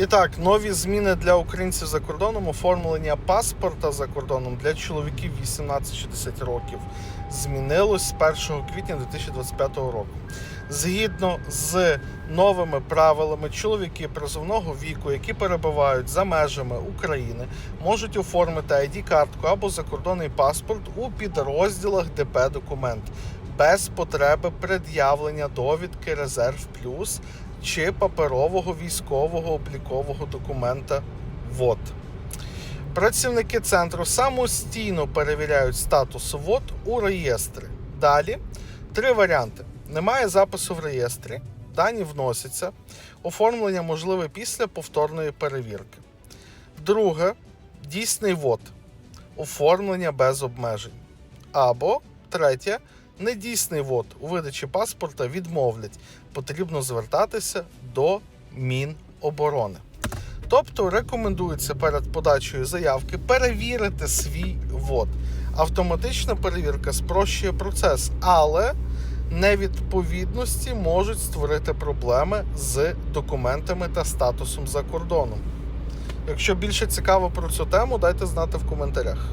І так, нові зміни для українців за кордоном, оформлення паспорта за кордоном для чоловіків 18-60 років змінилось з 1 квітня 2025 року. Згідно з новими правилами, чоловіки призовного віку, які перебувають за межами України, можуть оформити ID-картку або закордонний паспорт у підрозділах ДП документ без потреби пред'явлення довідки Резерв Плюс чи паперового військового облікового документа ВОД. Працівники центру самостійно перевіряють статус ВОД у реєстрі. Далі три варіанти: немає запису в реєстрі, дані вносяться, оформлення можливе після повторної перевірки. Друге дійсний ВОД, оформлення без обмежень. Або третє недійсний ВОД у видачі паспорта відмовлять. Потрібно звертатися до Міноборони. Тобто рекомендується перед подачею заявки перевірити свій ВОД. Автоматична перевірка спрощує процес, але невідповідності можуть створити проблеми з документами та статусом за кордоном. Якщо більше цікаво про цю тему, дайте знати в коментарях.